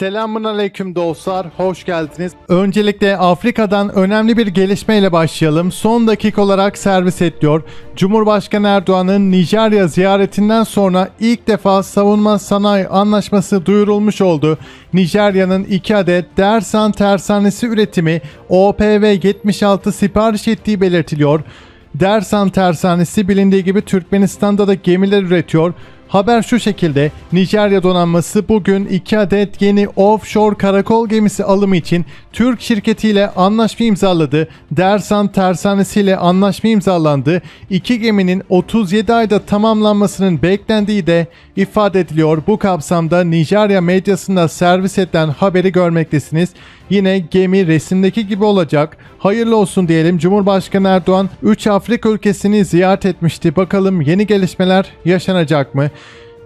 Selamun aleyküm dostlar, hoş geldiniz. Öncelikle Afrika'dan önemli bir gelişmeyle başlayalım. Son dakika olarak servis ediyor. Cumhurbaşkanı Erdoğan'ın Nijerya ziyaretinden sonra ilk defa savunma sanayi anlaşması duyurulmuş oldu. Nijerya'nın 2 adet Dersan tersanesi üretimi OPV-76 sipariş ettiği belirtiliyor. Dersan tersanesi bilindiği gibi Türkmenistan'da da gemiler üretiyor. Haber şu şekilde Nijerya donanması bugün 2 adet yeni offshore karakol gemisi alımı için Türk şirketiyle anlaşma imzaladı. Dersan tersanesiyle anlaşma imzalandı. İki geminin 37 ayda tamamlanmasının beklendiği de ifade ediliyor. Bu kapsamda Nijerya medyasında servis edilen haberi görmektesiniz. Yine gemi resimdeki gibi olacak. Hayırlı olsun diyelim. Cumhurbaşkanı Erdoğan 3 Afrika ülkesini ziyaret etmişti. Bakalım yeni gelişmeler yaşanacak mı?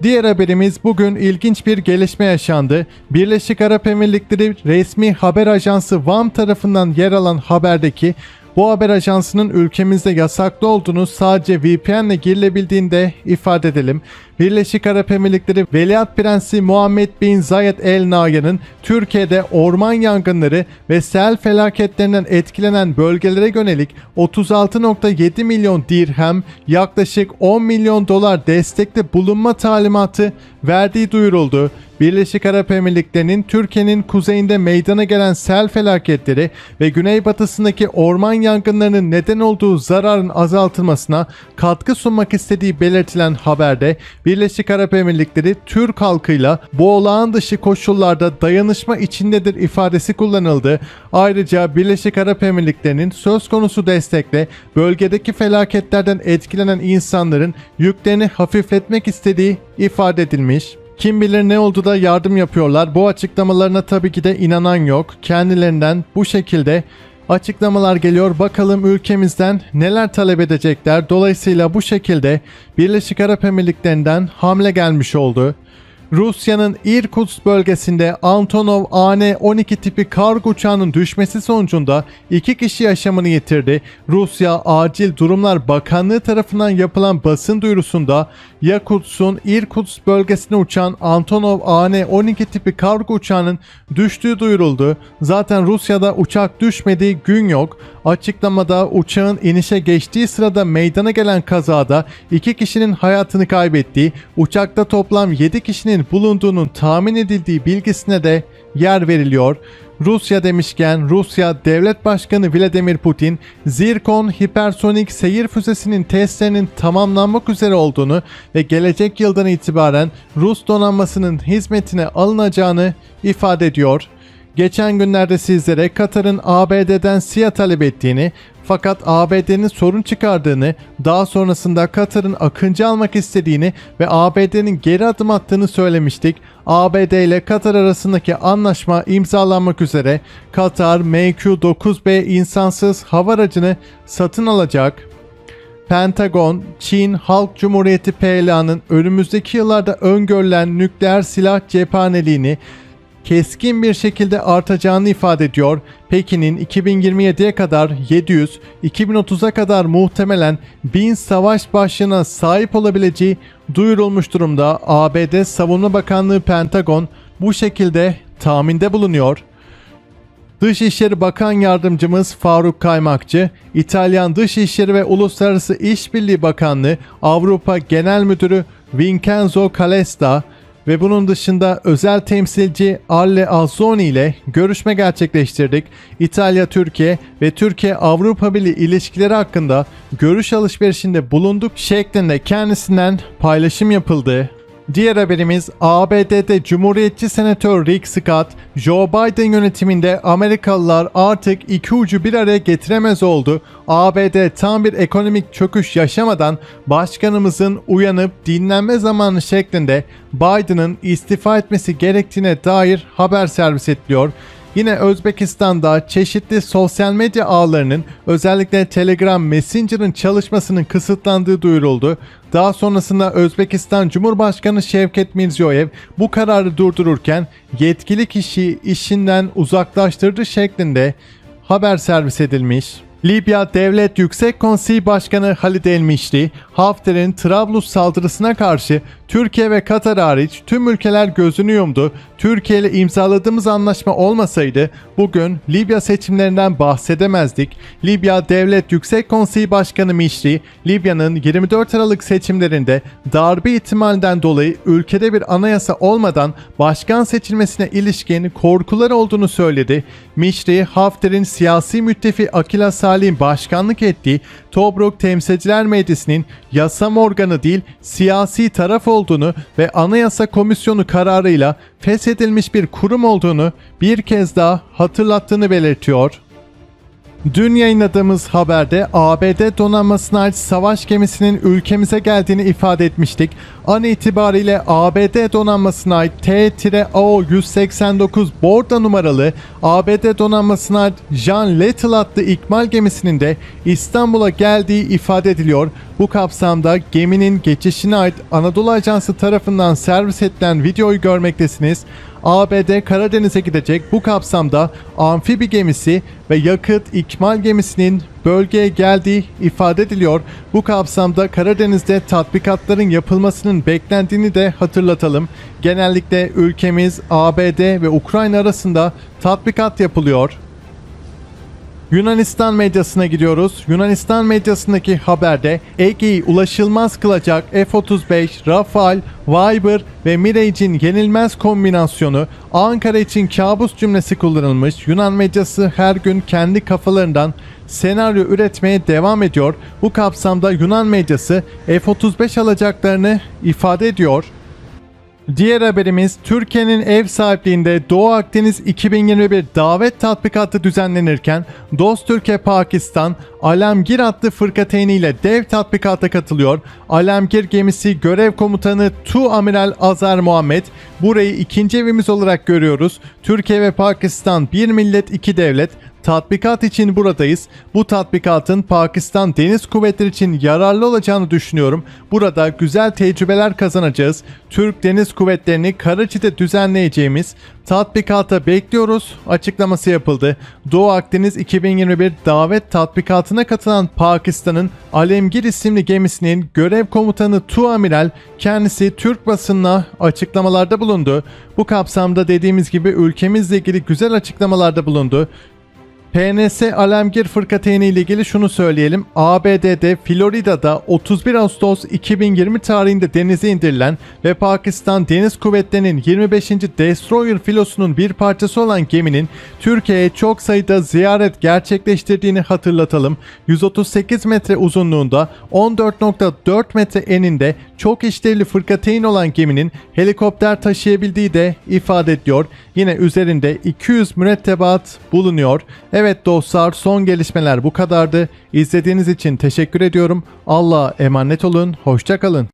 Diğer haberimiz bugün ilginç bir gelişme yaşandı. Birleşik Arap Emirlikleri resmi haber ajansı VAM tarafından yer alan haberdeki bu haber ajansının ülkemizde yasaklı olduğunu sadece VPN ile girilebildiğinde ifade edelim. Birleşik Arap Emirlikleri Veliaht Prensi Muhammed Bin Zayed El Nahyan'ın Türkiye'de orman yangınları ve sel felaketlerinden etkilenen bölgelere yönelik 36.7 milyon dirhem yaklaşık 10 milyon dolar destekli bulunma talimatı verdiği duyuruldu. Birleşik Arap Emirlikleri'nin Türkiye'nin kuzeyinde meydana gelen sel felaketleri ve güneybatısındaki orman yangınlarının neden olduğu zararın azaltılmasına katkı sunmak istediği belirtilen haberde Birleşik Arap Emirlikleri Türk halkıyla bu olağan dışı koşullarda dayanışma içindedir ifadesi kullanıldı. Ayrıca Birleşik Arap Emirlikleri'nin söz konusu destekle bölgedeki felaketlerden etkilenen insanların yüklerini hafifletmek istediği ifade edilmiş. Kim bilir ne oldu da yardım yapıyorlar. Bu açıklamalarına tabii ki de inanan yok. Kendilerinden bu şekilde açıklamalar geliyor. Bakalım ülkemizden neler talep edecekler. Dolayısıyla bu şekilde Birleşik Arap Emirlikleri'nden hamle gelmiş oldu. Rusya'nın Irkutsk bölgesinde Antonov AN-12 tipi kargo uçağının düşmesi sonucunda iki kişi yaşamını yitirdi. Rusya Acil Durumlar Bakanlığı tarafından yapılan basın duyurusunda Yakutsk'un Irkutsk bölgesine uçan Antonov AN-12 tipi kargo uçağının düştüğü duyuruldu. Zaten Rusya'da uçak düşmediği gün yok. Açıklamada uçağın inişe geçtiği sırada meydana gelen kazada iki kişinin hayatını kaybettiği, uçakta toplam 7 kişinin bulunduğunun tahmin edildiği bilgisine de yer veriliyor. Rusya demişken Rusya Devlet Başkanı Vladimir Putin, Zirkon hipersonik seyir füzesinin testlerinin tamamlanmak üzere olduğunu ve gelecek yıldan itibaren Rus donanmasının hizmetine alınacağını ifade ediyor. Geçen günlerde sizlere Katar'ın ABD'den SİHA talep ettiğini fakat ABD'nin sorun çıkardığını, daha sonrasında Katar'ın Akıncı almak istediğini ve ABD'nin geri adım attığını söylemiştik. ABD ile Katar arasındaki anlaşma imzalanmak üzere Katar MQ-9B insansız hava aracını satın alacak. Pentagon, Çin Halk Cumhuriyeti PLA'nın önümüzdeki yıllarda öngörülen nükleer silah cephaneliğini keskin bir şekilde artacağını ifade ediyor. Pekin'in 2027'ye kadar 700, 2030'a kadar muhtemelen 1000 savaş başlığına sahip olabileceği duyurulmuş durumda. ABD Savunma Bakanlığı Pentagon bu şekilde tahminde bulunuyor. Dışişleri Bakan Yardımcımız Faruk Kaymakçı, İtalyan Dışişleri ve Uluslararası İşbirliği Bakanlığı Avrupa Genel Müdürü Vincenzo Calesta ve bunun dışında özel temsilci Alle Alzoni ile görüşme gerçekleştirdik. İtalya, Türkiye ve Türkiye Avrupa Birliği ilişkileri hakkında görüş alışverişinde bulunduk şeklinde kendisinden paylaşım yapıldı. Diğer haberimiz ABD'de Cumhuriyetçi Senatör Rick Scott, Joe Biden yönetiminde Amerikalılar artık iki ucu bir araya getiremez oldu. ABD tam bir ekonomik çöküş yaşamadan başkanımızın uyanıp dinlenme zamanı şeklinde Biden'ın istifa etmesi gerektiğine dair haber servis ediliyor. Yine Özbekistan'da çeşitli sosyal medya ağlarının özellikle Telegram Messenger'ın çalışmasının kısıtlandığı duyuruldu. Daha sonrasında Özbekistan Cumhurbaşkanı Şevket Mirziyoyev bu kararı durdururken yetkili kişiyi işinden uzaklaştırdı şeklinde haber servis edilmiş. Libya Devlet Yüksek Konseyi Başkanı Halid El-Mişri, Hafter'in Trablus saldırısına karşı Türkiye ve Katar hariç tüm ülkeler gözünü yumdu. Türkiye ile imzaladığımız anlaşma olmasaydı bugün Libya seçimlerinden bahsedemezdik. Libya Devlet Yüksek Konseyi Başkanı Mişri, Libya'nın 24 Aralık seçimlerinde darbe ihtimalinden dolayı ülkede bir anayasa olmadan başkan seçilmesine ilişkin korkular olduğunu söyledi. Mişri, Hafter'in siyasi müttefi Akila Salih'in başkanlık ettiği Tobruk Temsilciler Meclisi'nin yasam organı değil siyasi taraf olduğunu ve Anayasa Komisyonu kararıyla feshedilmiş bir kurum olduğunu bir kez daha hatırlattığını belirtiyor. Dün yayınladığımız haberde ABD donanmasına ait savaş gemisinin ülkemize geldiğini ifade etmiştik. An itibariyle ABD donanmasına ait T-AO-189 Borda numaralı ABD donanmasına ait Jean Little adlı ikmal gemisinin de İstanbul'a geldiği ifade ediliyor. Bu kapsamda geminin geçişine ait Anadolu Ajansı tarafından servis edilen videoyu görmektesiniz. ABD Karadeniz'e gidecek bu kapsamda amfibi gemisi ve yakıt ikmal gemisinin bölgeye geldiği ifade ediliyor. Bu kapsamda Karadeniz'de tatbikatların yapılmasının beklendiğini de hatırlatalım. Genellikle ülkemiz ABD ve Ukrayna arasında tatbikat yapılıyor. Yunanistan medyasına gidiyoruz. Yunanistan medyasındaki haberde Ege'yi ulaşılmaz kılacak F-35, Rafale, Viper ve Mirage'in yenilmez kombinasyonu Ankara için kabus cümlesi kullanılmış. Yunan medyası her gün kendi kafalarından senaryo üretmeye devam ediyor. Bu kapsamda Yunan medyası F-35 alacaklarını ifade ediyor. Diğer haberimiz Türkiye'nin ev sahipliğinde Doğu Akdeniz 2021 davet tatbikatı düzenlenirken Dost Türkiye Pakistan Alemgir adlı fırkateyniyle dev tatbikata katılıyor. Alemgir gemisi görev komutanı Tu Amiral Azar Muhammed burayı ikinci evimiz olarak görüyoruz. Türkiye ve Pakistan bir millet iki devlet tatbikat için buradayız. Bu tatbikatın Pakistan Deniz Kuvvetleri için yararlı olacağını düşünüyorum. Burada güzel tecrübeler kazanacağız. Türk Deniz Kuvvetleri'ni Karaçi'de düzenleyeceğimiz tatbikata bekliyoruz açıklaması yapıldı. Doğu Akdeniz 2021 davet tatbikatına katılan Pakistan'ın Alemgir isimli gemisinin görev komutanı Tu Amiral kendisi Türk basınına açıklamalarda bulundu. Bu kapsamda dediğimiz gibi ülkemizle ilgili güzel açıklamalarda bulundu. PNS Alemgir Fırkateyni ile ilgili şunu söyleyelim. ABD'de Florida'da 31 Ağustos 2020 tarihinde denize indirilen ve Pakistan Deniz Kuvvetleri'nin 25. Destroyer filosunun bir parçası olan geminin Türkiye'ye çok sayıda ziyaret gerçekleştirdiğini hatırlatalım. 138 metre uzunluğunda 14.4 metre eninde çok işlevli fırkateyn olan geminin helikopter taşıyabildiği de ifade ediyor. Yine üzerinde 200 mürettebat bulunuyor. Evet dostlar son gelişmeler bu kadardı. İzlediğiniz için teşekkür ediyorum. Allah'a emanet olun. Hoşçakalın.